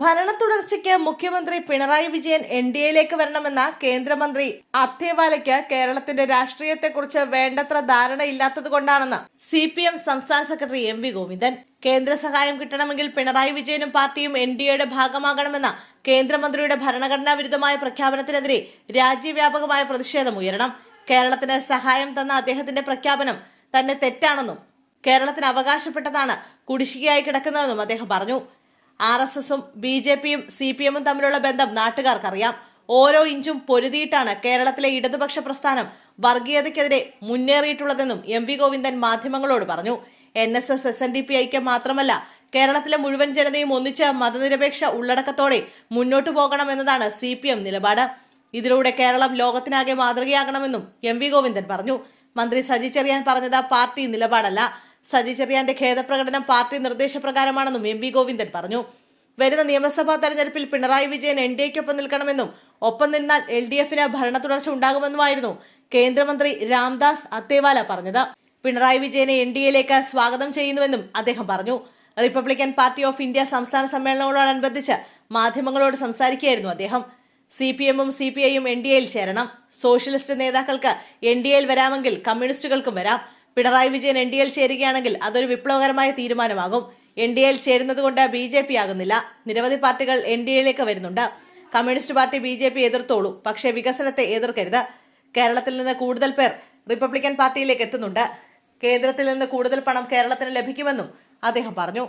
ഭരണ തുടർച്ചയ്ക്ക് മുഖ്യമന്ത്രി Pinarayi Vijayan N D എയിലേക്ക് വരണമെന്ന കേന്ദ്രമന്ത്രി അത്തേവാലയ്ക്ക് കേരളത്തിന്റെ രാഷ്ട്രീയത്തെക്കുറിച്ച് വേണ്ടത്ര ധാരണയില്ലാത്തതുകൊണ്ടാണെന്ന് സി പി എം സംസ്ഥാന സെക്രട്ടറി എം വി ഗോവിന്ദൻ. കേന്ദ്ര സഹായം കിട്ടണമെങ്കിൽ പിണറായി വിജയനും പാർട്ടിയും എൻ ഡി എയുടെ ഭാഗമാകണമെന്ന കേന്ദ്രമന്ത്രിയുടെ ഭരണഘടനാ വിരുദ്ധമായ പ്രഖ്യാപനത്തിനെതിരെ രാജ്യവ്യാപകമായ പ്രതിഷേധം ഉയരണം. കേരളത്തിന് സഹായം തന്ന അദ്ദേഹത്തിന്റെ പ്രഖ്യാപനം തന്നെ തെറ്റാണെന്നും കേരളത്തിന് അവകാശപ്പെട്ടതാണ് കുടിശ്ശികയായി കിടക്കുന്നതെന്നും അദ്ദേഹം പറഞ്ഞു. ആർ എസ് എസും ബി ജെ പിയും സി പി എമ്മും തമ്മിലുള്ള ബന്ധം നാട്ടുകാർക്കറിയാം. ഓരോ ഇഞ്ചും പൊരുതിയിട്ടാണ് കേരളത്തിലെ ഇടതുപക്ഷ പ്രസ്ഥാനം വർഗീയതയ്ക്കെതിരെ മുന്നേറിയിട്ടുള്ളതെന്നും എം വി ഗോവിന്ദൻ മാധ്യമങ്ങളോട് പറഞ്ഞു. N S S S N D P ഐക്യം മാത്രമല്ല കേരളത്തിലെ മുഴുവൻ ജനതയും ഒന്നിച്ച് മതനിരപേക്ഷ ഉള്ളടക്കത്തോടെ മുന്നോട്ടു പോകണമെന്നതാണ് സി പി എം നിലപാട്. ഇതിലൂടെ കേരളം ലോകത്തിനാകെ മാതൃകയാകണമെന്നും എം വി ഗോവിന്ദൻ പറഞ്ഞു. മന്ത്രി സജി ചെറിയാൻ പറഞ്ഞത് പാർട്ടി നിലപാടല്ല. സജി ചെറിയാന്റെ ഖേദപ്രകടനം പാർട്ടി നിർദ്ദേശപ്രകാരമാണെന്നും എം വി ഗോവിന്ദൻ പറഞ്ഞു. വരുന്ന നിയമസഭാ തെരഞ്ഞെടുപ്പിൽ പിണറായി വിജയൻ എൻ ഡി എക്കൊപ്പം നിൽക്കണമെന്നും ഒപ്പം നിന്നാൽ എൽ ഡി എഫിന് ഭരണ തുടർച്ച ഉണ്ടാകുമെന്നുമായിരുന്നു കേന്ദ്രമന്ത്രി രാംദാസ് അത്തേവാല പറഞ്ഞത്. പിണറായി വിജയനെ എൻ ഡി എയിലേക്ക് സ്വാഗതം ചെയ്യുന്നുവെന്നും അദ്ദേഹം പറഞ്ഞു. റിപ്പബ്ലിക്കൻ പാർട്ടി ഓഫ് ഇന്ത്യ സംസ്ഥാന സമ്മേളനത്തോടനുബന്ധിച്ച് മാധ്യമങ്ങളോട് സംസാരിക്കുകയായിരുന്നു അദ്ദേഹം. സി പി എമ്മും സി പി ഐയും എൻ ഡി എയിൽ ചേരണം. സോഷ്യലിസ്റ്റ് നേതാക്കൾക്ക് എൻ ഡി എയിൽ വരാമെങ്കിൽ കമ്മ്യൂണിസ്റ്റുകൾക്കും വരാം. Pinarayi Vijayan N D L ചേരുകയാണെങ്കിൽ അതൊരു വിപ്ലവകരമായ തീരുമാനമാകും. എൻ ഡി എയിൽ ചേരുന്നതുകൊണ്ട് ബി ജെ പി ആകുന്നില്ല നിരവധി പാർട്ടികൾ എൻ ഡി എയിലേക്ക് വരുന്നുണ്ട്. Communist party B J P എതിർത്തോളൂ. പക്ഷേ വികസനത്തെ എതിർക്കരുത്. കേരളത്തിൽ നിന്ന് കൂടുതൽ പേർ റിപ്പബ്ലിക്കൻ പാർട്ടിയിലേക്ക് എത്തുന്നുണ്ട്. കേന്ദ്രത്തിൽ നിന്ന് കൂടുതൽ പണം കേരളത്തിന് ലഭിക്കുമെന്നും അദ്ദേഹം പറഞ്ഞു.